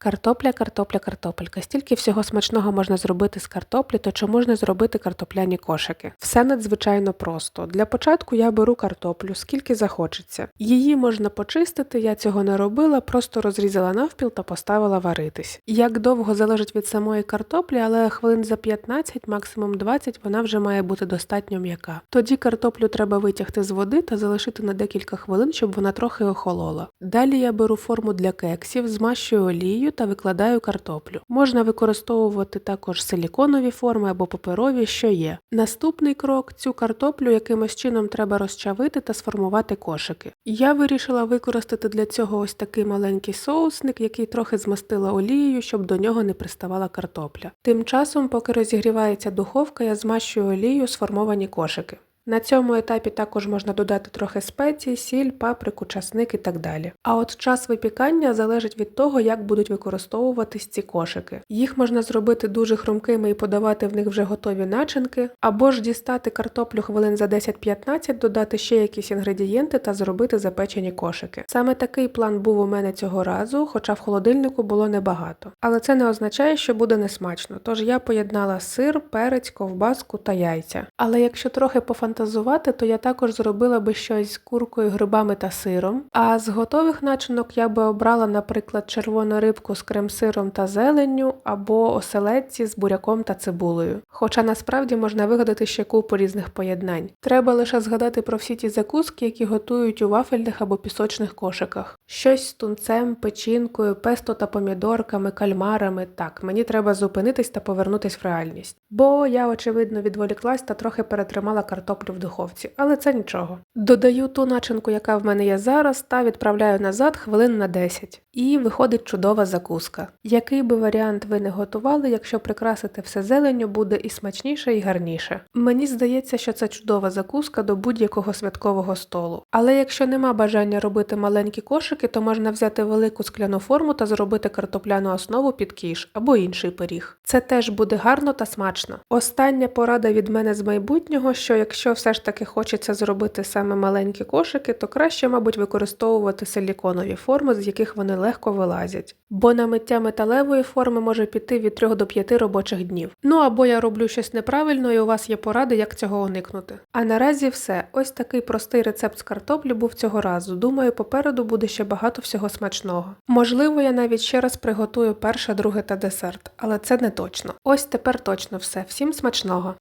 Картопля, картопля, картопелька. Стільки всього смачного можна зробити з картоплі, то чому ж не зробити картопляні кошики? Все надзвичайно просто. Для початку я беру картоплю, скільки захочеться. Її можна почистити, я цього не робила, просто розрізала навпіл та поставила варитись. Як довго залежить від самої картоплі, але хвилин за 15, максимум 20, вона вже має бути достатньо м'яка. Тоді картоплю треба витягти з води та залишити на декілька хвилин, щоб вона трохи охолола. Далі я беру форму для кексів, змащую олією та викладаю картоплю. Можна використовувати також силіконові форми або паперові, що є. Наступний крок цю картоплю якимось чином треба розчавити та сформувати кошики. Я вирішила використати для цього ось такий маленький соусник, який трохи змастила олією, щоб до нього не приставала картопля. Тим часом, поки розігрівається духовка, я змащую олією сформовані кошики. На цьому етапі також можна додати трохи спецій, сіль, паприку, часник і так далі. А от час випікання залежить від того, як будуть використовуватись ці кошики. Їх можна зробити дуже хрумкими і подавати в них вже готові начинки, або ж дістати картоплю хвилин за 10-15, додати ще якісь інгредієнти та зробити запечені кошики. Саме такий план був у мене цього разу, хоча в холодильнику було небагато. Але це не означає, що буде несмачно. Тож я поєднала сир, перець, ковбаску та яйця. Але якщо трохи пофантазувати, то я також зробила би щось з куркою, грибами та сиром. А з готових начинок я би обрала, наприклад, червону рибку з крем-сиром та зеленню, або оселедці з буряком та цибулею. Хоча насправді можна вигадати ще купу різних поєднань. Треба лише згадати про всі ті закуски, які готують у вафельних або пісочних кошиках. Щось з тунцем, печінкою, песто та помідорками, кальмарами. Так, мені треба зупинитись та повернутись в реальність. Бо я, очевидно, відволіклась та трохи перетримала картоплю в духовці, але це нічого. Додаю ту начинку, яка в мене є зараз, та відправляю назад хвилин на 10. І виходить чудова закуска. Який би варіант ви не готували, якщо прикрасити все зеленню, буде і смачніше, і гарніше. Мені здається, що це чудова закуска до будь-якого святкового столу. Але якщо нема бажання робити маленькі кошики, то можна взяти велику скляну форму та зробити картопляну основу під кіш або інший пиріг. Це теж буде гарно та смачно. Остання порада від мене з майбутнього, що якщо все ж таки хочеться зробити саме маленькі кошики, то краще, мабуть, використовувати силіконові форми, з яких вони легко вилазять. Бо на миття металевої форми може піти від 3 до 5 робочих днів. Ну або я роблю щось неправильно, і у вас є поради, як цього уникнути. А наразі все. Ось такий простий рецепт з картоплі був цього разу. Думаю, попереду буде ще багато всього смачного. Можливо, я навіть ще раз приготую перше, друге та десерт, але це не точно. Ось тепер точно все. Всім смачного!